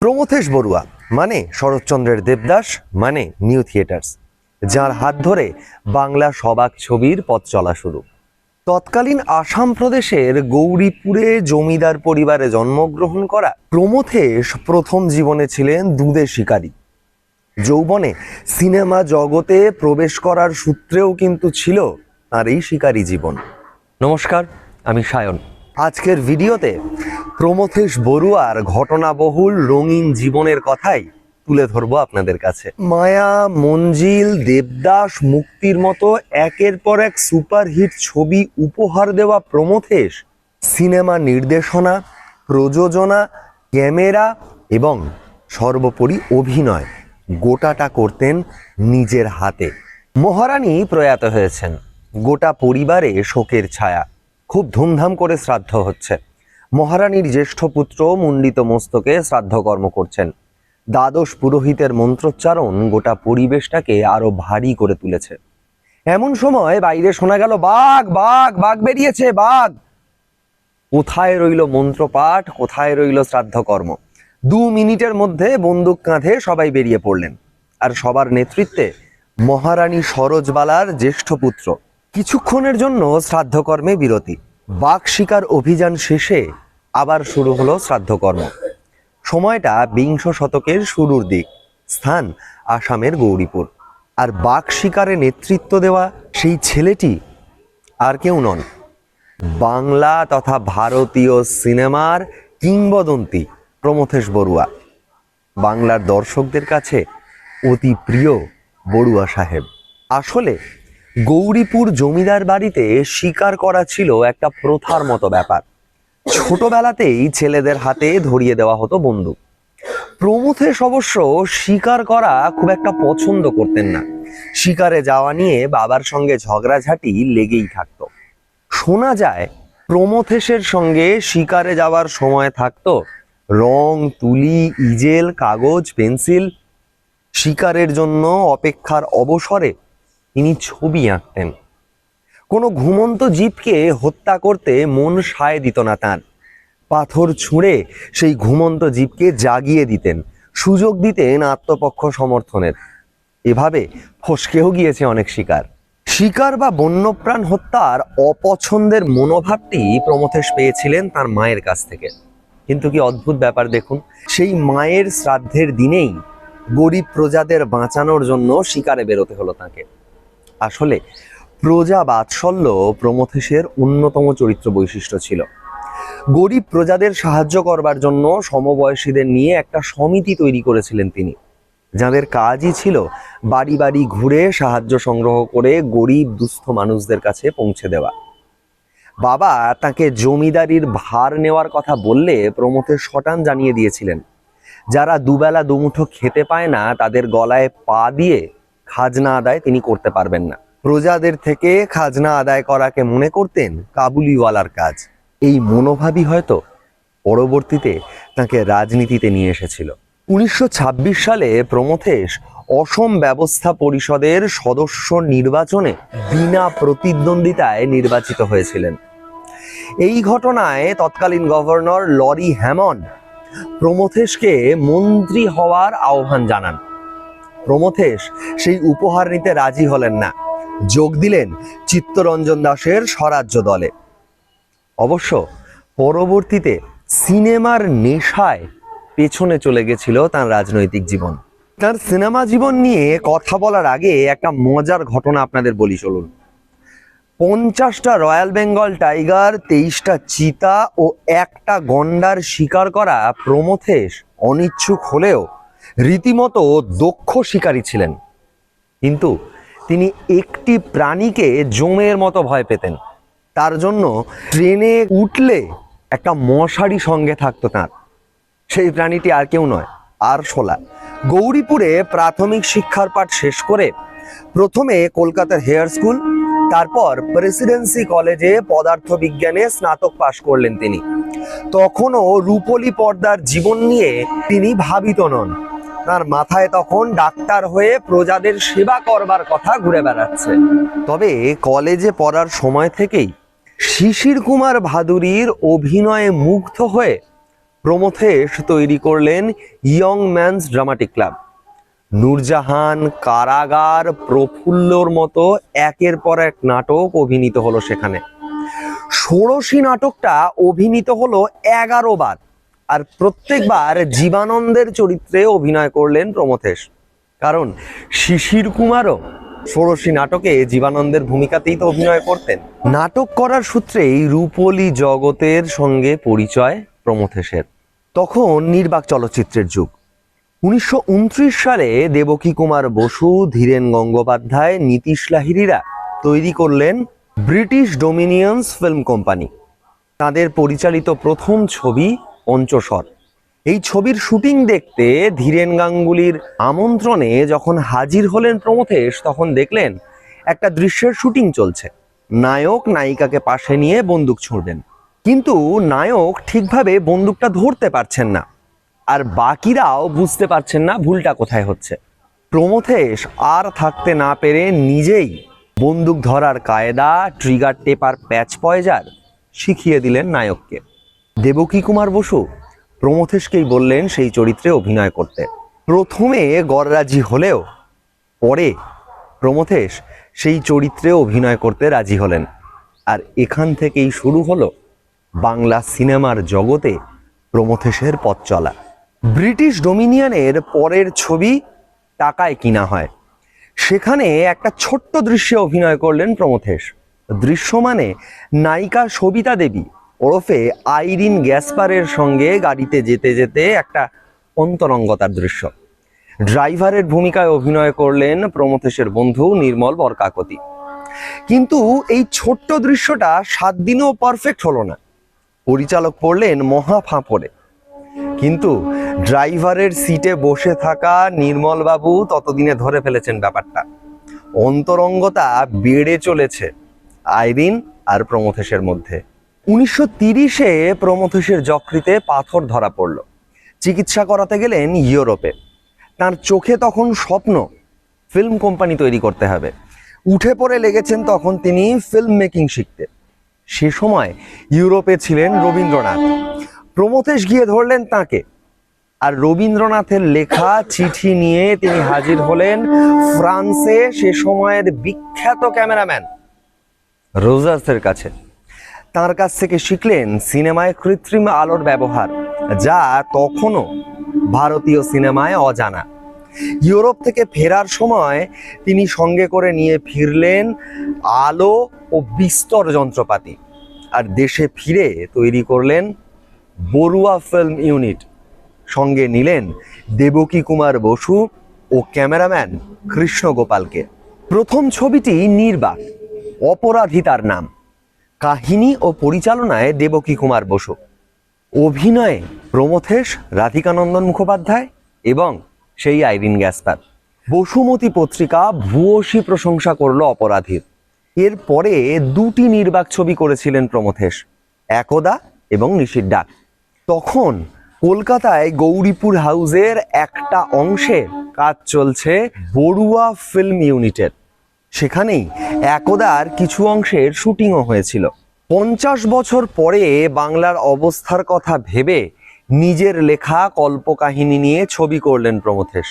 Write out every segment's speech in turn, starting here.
প্রমথেশ বড়ুয়া মানে শরৎচন্দ্রের দেবদাস মানে নিউ থিয়েটার্স, যার হাত ধরে বাংলা সবাক ছবির পথ চলা শুরু। তৎকালীন আসাম প্রদেশের গৌরীপুরে জমিদার পরিবারে জন্মগ্রহণ করা প্রমথেশ প্রথম জীবনে ছিলেন দুধে শিকারী। যৌবনে সিনেমা জগতে প্রবেশ করার সূত্রেও কিন্তু ছিল তার এই শিকারী জীবন। নমস্কার, আমি সায়ন। আজকের ভিডিওতে প্রমথেশ বড়ুয়ার ঘটনাবহুল রঙিন জীবনের কথাই তুলে ধরবো আপনাদের কাছে। মায়া, মঞ্জিল, দেবদাস মুক্তির মতো একের পর এক সুপারহিট ছবি উপহার দেওয়া প্রমথেশ সিনেমা নির্দেশনা, প্রযোজনা, ক্যামেরা এবং সর্বোপরি অভিনয় গোটাটা করতেন নিজের হাতে। মহারানী প্রয়াত হয়েছেন। গোটা পরিবারে শোকের ছায়া। খুব ধুমধাম করে শ্রাদ্ধ হচ্ছে। মহারানীর জ্যেষ্ঠ পুত্র মুন্ডিত মস্তকে শ্রাদ্ধকর্ম করছেন। দ্বাদশ পুরোহিতের মন্ত্রোচ্চারণ গোটা পরিবেশটাকে আরও ভারী করে তুলেছে। এমন সময় বাইরে শোনা গেল, বাঘ বাঘ বাঘ বেরিয়েছে, বাঘ! কোথায় রইল মন্ত্রপাঠ, কোথায় রইল শ্রাদ্ধকর্ম দু মিনিটের মধ্যে বন্দুক কাঁধে সবাই বেরিয়ে পড়লেন। আর সবার নেতৃত্বে মহারানী সরোজবালার জ্যেষ্ঠ পুত্র। কিছুক্ষণের জন্য শ্রাদ্ধকর্মে বিরতি। বাঘ শিকার অভিযান শেষে আবার শুরু হলো শ্রাদ্ধকর্ম। সময়টা বিংশ শতকের শুরুর দিক, স্থান আসামের গৌরীপুর। আর বাঘ শিকারে নেতৃত্ব দেওয়া সেই ছেলেটি আর কেউ নন। বাংলা তথা ভারতীয় সিনেমার কিংবদন্তি প্রমথেশ বড়ুয়া। বাংলার দর্শকদের কাছে অতি প্রিয় বড়ুয়া সাহেব। আসলে গৌরীপুর জমিদার বাড়িতে শিকার করা ছিল একটা প্রথার মতো ব্যাপার। ছোটবেলাতেই ছেলেদের হাতে ধরিয়ে দেওয়া হতো বন্দুক। প্রমথেশ অবশ্য শিকার করা খুব একটা পছন্দ করতেন না। শিকারে যাওয়া নিয়ে বাবার সঙ্গে ঝগড়াঝাটি লেগেই থাকতো। শোনা যায় প্রমথেশের সঙ্গে শিকারে যাওয়ার সময় থাকতো রং, তুলি, ইজেল, কাগজ, পেন্সিল। শিকারের জন্য অপেক্ষার অবসরে তিনি ছবি আঁকতেন। কোনো ঘুমন্ত জীবকে হত্যা করতে মন সায় দিত না তার। পাথর ছুঁড়ে সেই ঘুমন্ত জীবকে জাগিয়ে দিতেন, সুযোগ দিতেন আত্মপক্ষ সমর্থনের। এভাবে ফসকেও গিয়েছে অনেক শিকার। শিকার বা বন্যপ্রাণ হত্যার অপছন্দের মনোভাবটি প্রমথেশ পেয়েছিলেন তার মায়ের কাছ থেকে। কিন্তু কি অদ্ভুত ব্যাপার দেখুন, সেই মায়ের শ্রাদ্ধের দিনেই গরিব প্রজাদের বাঁচানোর জন্য শিকারে বেরোতে হলো তাকে। আসলে প্রজা বাৎসল্য প্রমথেশের অন্যতম চরিত্র বৈশিষ্ট্য ছিল। গরিব প্রজাদের সাহায্য করবার জন্য সমবয়সীদের নিয়ে একটা সমিতি তৈরি করেছিলেন তিনি। যাদের কাজই ছিল বাড়ি বাড়ি ঘুরে সাহায্য সংগ্রহ করে গরিব দুস্থ মানুষদের কাছে পৌঁছে দেওয়া। বাবা তাকে জমিদারির ভার নেওয়ার কথা বললে প্রমথের শটান জানিয়ে দিয়েছিলেন, যারা দুবেলা দুমুঠো খেতে পায় না তাদের গলায় পা দিয়ে খাজনা আদায় তিনি করতে পারবেন না। প্রজাদের থেকে খাজনা আদায় করাকে মনে করতেন কাবুলিওয়ালার কাজ। এই মনোভাবই হয়তো পরবর্তীতে তাকে রাজনীতিতে নিয়ে এসেছিল। উনিশশো ছাব্বিশ সালে প্রমথেশ অসম ব্যবস্থা পরিষদের সদস্য নির্বাচনে বিনা প্রতিদ্বন্দ্বিতায় নির্বাচিত হয়েছিলেন। এই ঘটনায় তৎকালীন গভর্নর লরি হ্যামন প্রমথেশকে মন্ত্রী হওয়ার আহ্বান জানান। প্রমথেশ সেই উপহার নিতে রাজি হলেন না। যোগ দিলেন চিত্তরঞ্জন দাসের স্বরাজ্য দলে। অবশ্য পরবর্তীতে সিনেমার নেশায় পেছনে চলে গেছিল তার রাজনৈতিক জীবন। তার সিনেমা জীবন নিয়ে কথা বলার আগে একটা মজার ঘটনা আপনাদের বলি চলুন। পঞ্চাশটা রয়্যাল বেঙ্গল টাইগার, তেইশটা চিতা ও একটা গন্ডার শিকার করা প্রমথেশ অনিচ্ছুক হলেও রীতিমতো দক্ষ শিকারী ছিলেন। কিন্তু তিনি একটি প্রাণীকে জমের মতো ভয় পেতেন। তার জন্য ট্রেনে উঠলে একটা মশারি সঙ্গে থাকতো তার। সেই প্রাণীটি আর কেউ নয়, আর শোলা। গৌরীপুরে প্রাথমিক শিক্ষার পাঠ শেষ করে প্রথমে কলকাতার হেয়ার স্কুল, তারপর প্রেসিডেন্সি কলেজে পদার্থ বিজ্ঞানে স্নাতক পাশ করলেন তিনি। তখনও রূপলি পর্দার জীবন নিয়ে তিনি ভাবিত নন। তার মাথায় তখন ডাক্তার হয়ে প্রজাদের সেবা করবার কথা ঘুরে বেড়াচ্ছে। তবে কলেজে পড়ার সময় থেকেই শিশির কুমার ভাদুরীর অভিনয়ে মুগ্ধ হয়ে প্রমথেশ তৈরি করলেন young man's dramatic club. Nurjahan Karagar প্রফুল্লর মতো একের পর এক নাটক অভিনীত হলো সেখানে। ষোড়শী নাটকটা অভিনীত হলো এগারো বার। আর প্রত্যেকবার জীবানন্দের চরিত্রে অভিনয় করলেন প্রমথেশ। কারণ শিশির কুমারও ষোড়শী নাটকে জীবানন্দের ভূমিকাতেই তো অভিনয় করতেন। নাটক করার সূত্রেই রূপলী জগতের সঙ্গে পরিচয় প্রমথেশের। তখন নির্বাক চলচ্চিত্রের যুগ। উনিশশো উনত্রিশ সালে দেবকী কুমার বসু, ধীরেন গঙ্গোপাধ্যায়, নীতিশ লাহিড়িরা তৈরি করলেন ব্রিটিশ ডোমিনিয়ন্স ফিল্ম কোম্পানি। তাদের পরিচালিত প্রথম ছবি পঞ্চস্বর। এই ছবির শুটিং দেখতে ধীরেন গাঙ্গুলির আমন্ত্রণে যখন হাজির হলেন প্রমথেশ, তখন দেখলেন একটা দৃশ্যের শুটিং চলছে। নায়ক নায়িকাকে পাশে নিয়ে বন্দুক ছুঁড়বেন। কিন্তু নায়ক ঠিকভাবে বন্দুকটা ধরতে পারছেন না। আর বাকিরাও বুঝতে পারছেন না ভুলটা কোথায় হচ্ছে। প্রমথেশ আর থাকতে না পেরে নিজেই বন্দুক ধরার কায়দা ট্রিগার টেপার প্যাচ পয়জার শিখিয়ে দিলেন নায়ককে। দেবকী কুমার বসু? প্রমথেশকেই বললেন সেই চরিত্রে অভিনয় করতে। প্রথমে গড়রাজি হলেও পরে প্রমথেশ সেই চরিত্রে অভিনয় করতে রাজি হলেন। আর এখান থেকেই শুরু হলো বাংলা সিনেমার জগতে প্রমথেশের পথ চলা। ব্রিটিশ ডোমিনিয়নের পরের ছবি টাকায় কিনা হয়। সেখানে একটা ছোট্ট দৃশ্যে অভিনয় করলেন প্রমথেশ। দৃশ্য মানে নায়িকা সবিতা দেবী। ওরফে আইরিন গ্যাসপারের সঙ্গে গাড়িতে যেতে যেতে একটা অন্তরঙ্গতার দৃশ্য। ড্রাইভারের ভূমিকায় অভিনয় করলেন প্রমথেশের বন্ধু নির্মল বরকাকতি। কিন্তু এই ছোট্ট দৃশ্যটা সাত দিনেও পারফেক্ট হলো না। পরিচালক পড়লেন মহা ফাঁপড়ে। কিন্তু ড্রাইভারের সিটে বসে থাকা নির্মল বাবু ততদিনে ধরে ফেলেছেন ব্যাপারটা। অন্তরঙ্গতা বেড়ে চলেছে আইরিন আর প্রমথেশের মধ্যে। উনিশশো তিরিশে প্রমথেশের যকৃতে পাথর ধরা পড়ল। চিকিৎসা করাতে গেলেন ইউরোপে। তার চোখে তখন স্বপ্ন, ফিল্ম কোম্পানি তৈরি করতে হবে। উঠে পড়ে লেগেছেন তখন তিনি ফিল্ম মেকিং শিখতে। সে সময় ইউরোপে ছিলেন রবীন্দ্রনাথ। প্রমথেশ গিয়ে ধরলেন তাকে। আর রবীন্দ্রনাথের লেখা, চিঠি নিয়ে তিনি হাজির হলেন ফ্রান্সে সে সময়ের বিখ্যাত ক্যামেরাম্যান, রোজার্সের কাছে। তার কাছ থেকে শিখলেন সিনেমায় কৃত্রিম আলোর ব্যবহার, যা তখনও ভারতীয় সিনেমায় অজানা। ইউরোপ থেকে ফেরার সময় তিনি সঙ্গে করে নিয়ে ফিরলেন আলো ও বিস্তর যন্ত্রপাতি। আর দেশে ফিরে তৈরি করলেন বড়ুয়া ফিল্ম ইউনিট। সঙ্গে নিলেন দেবকী কুমার বসু ও ক্যামেরাম্যান কৃষ্ণ গোপালকে। প্রথম ছবিটি নির্বাক অপরাধী তার নাম। কাহিনী ও পরিচালনায় দেবকী কুমার বসু। অভিনয়ে প্রমথেশ, রাধিকানন্দন মুখোপাধ্যায় এবং সেই আইরিন গ্যাসপার বসুমতী পত্রিকা ভূয়সী প্রশংসা করল অপরাধীর। এরপরে দুটি নির্বাক ছবি করেছিলেন প্রমথেশ, একদা এবং নিশির ডাক। তখন কলকাতায় গৌরীপুর হাউসের একটা অংশে কাজ চলছে বড়ুয়া ফিল্ম ইউনিটের। সেখানেই একদার কিছু অংশের শুটিংও হয়েছিল। পঞ্চাশ বছর পরে বাংলার অবস্থার কথা ভেবে নিজের লেখা কল্পকাহিনী নিয়ে ছবি করলেন Pramathesh.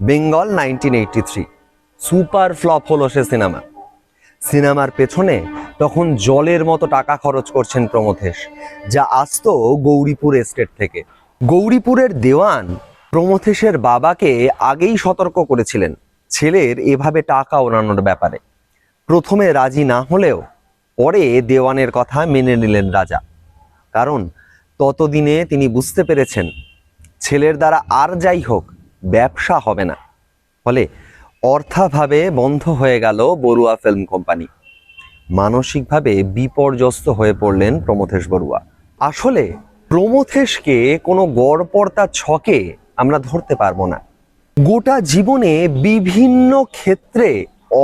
Bengal nineteen eighty three. Super flop হলো সে সিনেমা। সিনেমার পেছনে তখন জলের মতো টাকা খরচ করছেন প্রমথেশ, যা আসত গৌরীপুর এস্টেট থেকে। গৌরীপুরের দেওয়ান প্রমথেশের বাবাকে আগেই সতর্ক করেছিলেন। ছেলের এভাবে টাকা ওড়ানোর ব্যাপারে। প্রথমে রাজি না হলেও পরে দেওয়ানের কথা মেনে নিলেন রাজা। কারণ ততদিনে তিনি বুঝতে পেরেছেন, ছেলের দ্বারা আর যাই হোক, ব্যবসা হবে না। ফলে অর্থাভাবে বন্ধ হয়ে গেল বড়ুয়া ফিল্ম কোম্পানি। মানসিকভাবে বিপর্যস্ত হয়ে পড়লেন প্রমথেশ বড়ুয়া আসলে প্রমথেশকে কোনো গড়পড়তা ছকে আমরা ধরতে পারব না। গোটা জীবনে বিভিন্ন ক্ষেত্রে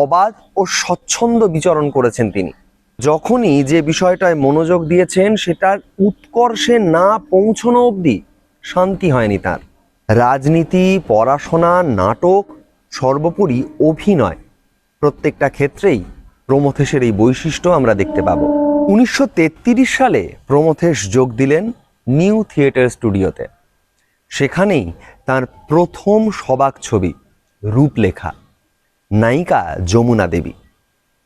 অবাধ ও স্বচ্ছন্দ বিচরণ করেছেন তিনি। যখনই যে বিষয়টায় মনোযোগ দিয়েছেন, সেটার উৎকর্ষে না পৌঁছনো অবধি শান্তি হয়নি তার। রাজনীতি, পড়াশোনা, নাটক, সর্বোপরি অভিনয় প্রত্যেকটা ক্ষেত্রেই প্রমথেশের এই বৈশিষ্ট্য আমরা দেখতে পাবো। উনিশশো সালে প্রমথেশ যোগ দিলেন নিউ থিয়েটার স্টুডিওতে। সেখানেই তার প্রথম সবাক ছবি রূপলেখা, নায়িকা যমুনা দেবী।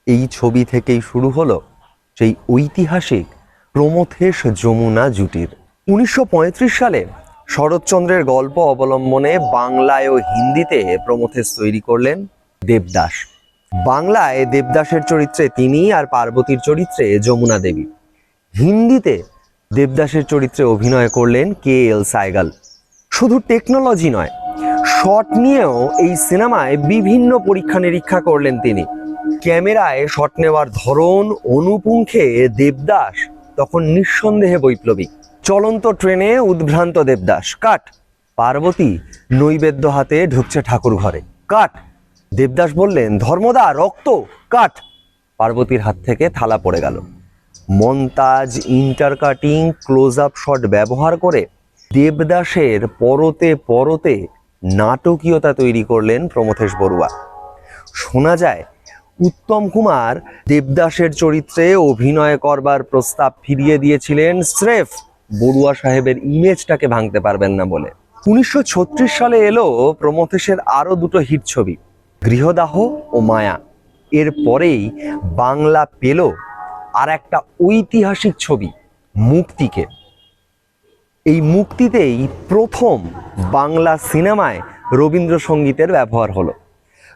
এই ছবি থেকেই শুরু হলো সেই ঐতিহাসিক প্রমথেশ যমুনা জুটির। উনিশশো পঁয়ত্রিশ সালে শরৎচন্দ্রের গল্প অবলম্বনে বাংলায় ও হিন্দিতে প্রমথেশ তৈরি করলেন দেবদাস। বাংলায় দেবদাসের চরিত্রে তিনি আর পার্বতীর চরিত্রে যমুনা দেবী। হিন্দিতে দেবদাসের চরিত্রে অভিনয় করলেন কে এল সাইগাল। শুধু টেকনোলজি নয় শট নিয়েও এই সিনেমায় বিভিন্ন পরীক্ষা নিরীক্ষা করলেন তিনি। ক্যামেরায় শট নেওয়ার ধরন, অনুপুঙ্খে দেবদাস, তখন নিঃসন্দেহে বৈপ্লবিক চলন্ত ট্রেনে উদ্ভ্রান্ত দেবদাস। কাট, পার্বতী নৈবেদ্য হাতে ঢুকছে ঠাকুর ঘরে। কাট, দেবদাস বললেন, ধর্মদা, রক্ত, কাট। পার্বতীর হাত থেকে থালা পড়ে গেল। Montage intercutting close up shot ব্যবহার করে দেবদাসের পরতে পরতে নাটকীয়তা তৈরি করলেন প্রমথেশ বড়ুয়া। শোনা যায়, উত্তম কুমার দেবদাসের চরিত্রে অভিনয় করবার প্রস্তাব ফিরিয়ে দিয়েছিলেন স্রেফ, বড়ুয়া সাহেবের ইমেজটাকে ভাঙতে পারবেন না বলে। উনিশশো ছত্রিশ সালে এলো প্রমথেশের আরও দুটো হিট ছবি, গৃহদাহ ও মায়া। এর পরেই বাংলা পেল আর একটা ঐতিহাসিক ছবি, মুক্তিকে। এই মুক্তিতেই প্রথম বাংলা সিনেমায় রবীন্দ্রসঙ্গীতের ব্যবহার হলো।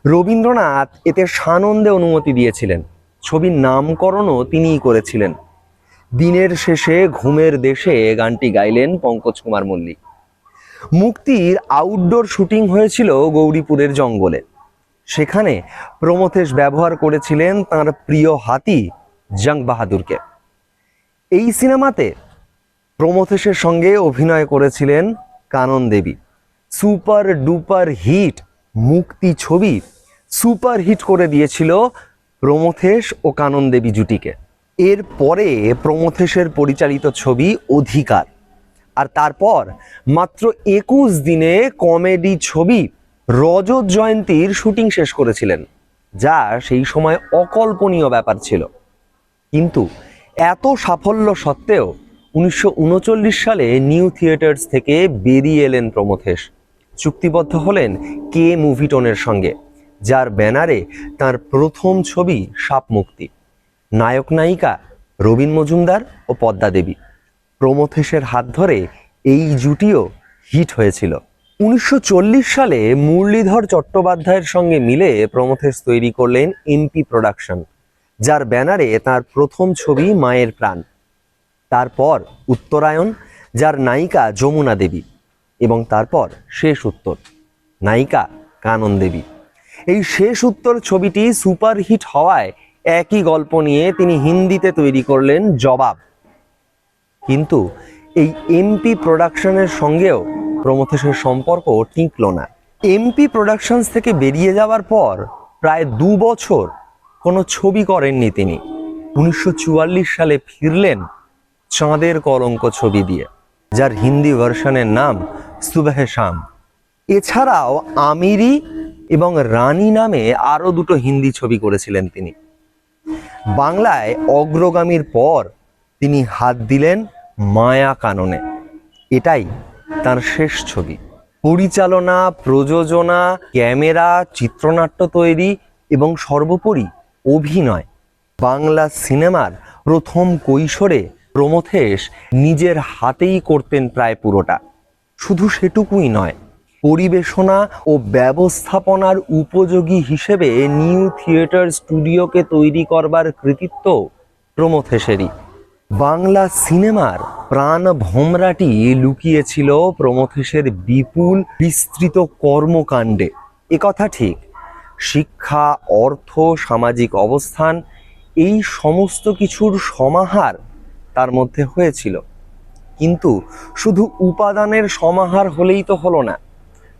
রবীন্দ্রনাথ এতে সানন্দে অনুমতি দিয়েছিলেন। ছবির নামকরণও তিনিই করেছিলেন। দিনের শেষে ঘুমের দেশে গানটি গাইলেন পঙ্কজ কুমার মল্লিক। মুক্তির আউটডোর শুটিং হয়েছিল গৌরীপুরের জঙ্গলে। সেখানে প্রমথেশ ব্যবহার করেছিলেন তার প্রিয় হাতি জং বাহাদুরকে এই সিনেমাতে প্রমথেশের সঙ্গে অভিনয় করেছিলেন Kanan Debi. Super duper hit Mukti ছবি সুপার হিট করে দিয়েছিল প্রমথেশ ও কানন দেবী জুটিকে। এরপরে প্রমথেশের পরিচালিত ছবি অধিকার। আর তারপর মাত্র একুশ দিনে কমেডি ছবি রজত জয়ন্তীর শুটিং শেষ করেছিলেন, যা সেই সময় অকল্পনীয় ব্যাপার ছিল। কিন্তু এত সাফল্য সত্ত্বেও উনিশশো উনচল্লিশ সালে নিউ থিয়েটার্স থেকে বেরিয়ে এলেন প্রমথেশ। চুক্তিবদ্ধ হলেন কে মুভিটনের সঙ্গে, যার ব্যানারে তার প্রথম ছবি সাপ মুক্তি। নায়ক নায়িকা রবীন মজুমদার ও পদ্মা দেবী। প্রমথেশের হাত ধরে এই জুটিও হিট হয়েছিল। উনিশশো চল্লিশ সালে মুরলীধর চট্টোপাধ্যায়ের সঙ্গে মিলে প্রমথেশ তৈরি করলেন এমপি প্রোডাকশন, যার ব্যানারে তার প্রথম ছবি মায়ের প্রাণ। তারপর উত্তরায়ণ, যার নায়িকা যমুনা দেবী এবং তারপর শেষ উত্তর নায়িকা কানন দেবী। এই শেষ উত্তর ছবিটি সুপারহিট হওয়ায় একই গল্প নিয়ে তিনি হিন্দিতে তৈরি করলেন জবাব। কিন্তু এই এমপি প্রোডাকশনের সঙ্গেও প্রমথেশের সম্পর্ক টিকল না। এমপি প্রোডাকশনস থেকে বেরিয়ে যাওয়ার পর প্রায় দু বছর কোনো ছবি করেননি তিনি। উনিশশো চুয়াল্লিশ সালে ফিরলেন চাঁদের কলঙ্ক ছবি দিয়ে, যার হিন্দি ভার্সনের নাম সুবেহে শাম। এছাড়াও আমিরি এবং রানী নামে আরও দুটো হিন্দি ছবি করেছিলেন তিনি। বাংলায় অগ্রগামীর পর তিনি হাত দিলেন মায়া কাননে। এটাই তার শেষ ছবি। পরিচালনা, প্রযোজনা, ক্যামেরা, চিত্রনাট্য তৈরি এবং সর্বোপরি অভিনয়। বাংলা সিনেমার প্রথম কৈশোরে প্রমথেশ নিজের হাতেই করতেন প্রায় পুরোটা। শুধু সেটুকুই নয়, পরিবেশনা ও ব্যবস্থাপনার উপযোগী হিসেবে নিউ থিয়েটার স্টুডিওকে তৈরি করবার কৃতিত্ব প্রমথেশেরই। বাংলা সিনেমার প্রাণ ভমরাটি লুকিয়েছিল প্রমথেশের বিপুল, বিস্তৃত কর্মকাণ্ডে। একথা ঠিক, শিক্ষা, অর্থ, সামাজিক অবস্থান, এই সমস্ত কিছুর সমাহার তার মধ্যে হয়েছিল। কিন্তু শুধু উপাদানের সমাহার হলেই তো হলো না।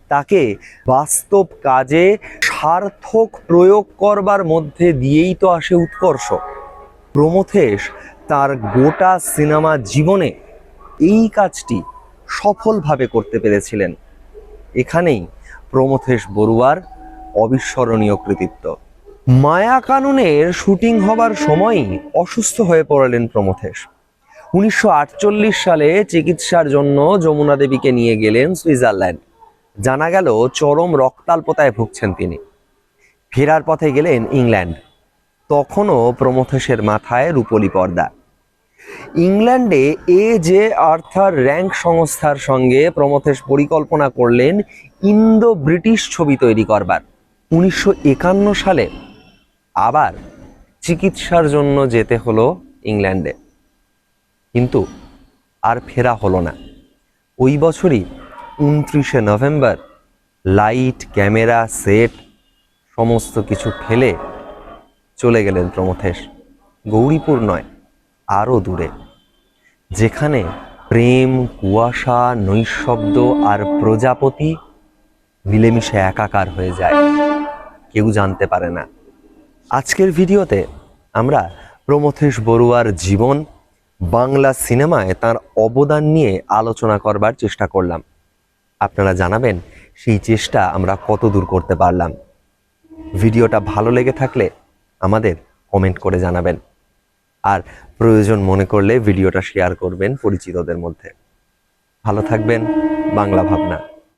তাকে বাস্তব কাজে সার্থক প্রয়োগ করবার মধ্যে দিয়েই তো আসে উৎকর্ষ। প্রমথেশ তার গোটা সিনেমা জীবনে এই কাজটি সফলভাবে করতে পেরেছিলেন। এখানেই প্রমথেশ বড়ুয়ার অবিস্মরণীয় কৃতিত্ব। মায়া কাননের শুটিং হবার সময়ই অসুস্থ হয়ে পড়লেন প্রমথেশ। উনিশশো আটচল্লিশ সালে চিকিৎসার জন্য যমুনা দেবীকে নিয়ে গেলেন সুইজারল্যান্ড। জানা গেল চরম রক্তাল্পতায় ভুগছেন তিনি। ফেরার পথে গেলেন ইংল্যান্ড। তখনও প্রমথেশের মাথায় রূপলি পর্দা। ইংল্যান্ডে এ যে আর্থার র্যাঙ্ক সংস্থার সঙ্গে প্রমথেশ পরিকল্পনা করলেন ইন্দো ব্রিটিশ ছবি তৈরি করবার। উনিশশো একান্ন সালে আবার চিকিৎসার জন্য যেতে হলো ইংল্যান্ডে। কিন্তু আর ফেরা হলো না। ওই বছরই উনত্রিশে নভেম্বর লাইট, ক্যামেরা, সেট, সমস্ত কিছু ফেলে চলে গেলেন প্রমথেশ। গৌরীপুর নয়, আরও দূরে। যেখানে প্রেম, কুয়াশা, নৈশব্দ আর প্রজাপতি মিলেমিশে একাকার হয়ে যায়। কেউ জানতে পারে না। আজকের ভিডিওতে আমরা প্রমথেশ বড়ুয়ার জীবন বাংলা সিনেমায় তার অবদান নিয়ে আলোচনা করবার চেষ্টা করলাম। আপনারা জানাবেন, সেই চেষ্টা আমরা কত দূর করতে পারলাম। ভিডিওটা ভালো লেগে থাকলে আমাদের কমেন্ট করে জানাবেন। আর প্রয়োজন মনে করলে ভিডিওটা শেয়ার করবেন পরিচিতদের মধ্যে। ভালো থাকবেন, বাংলা ভাবনা।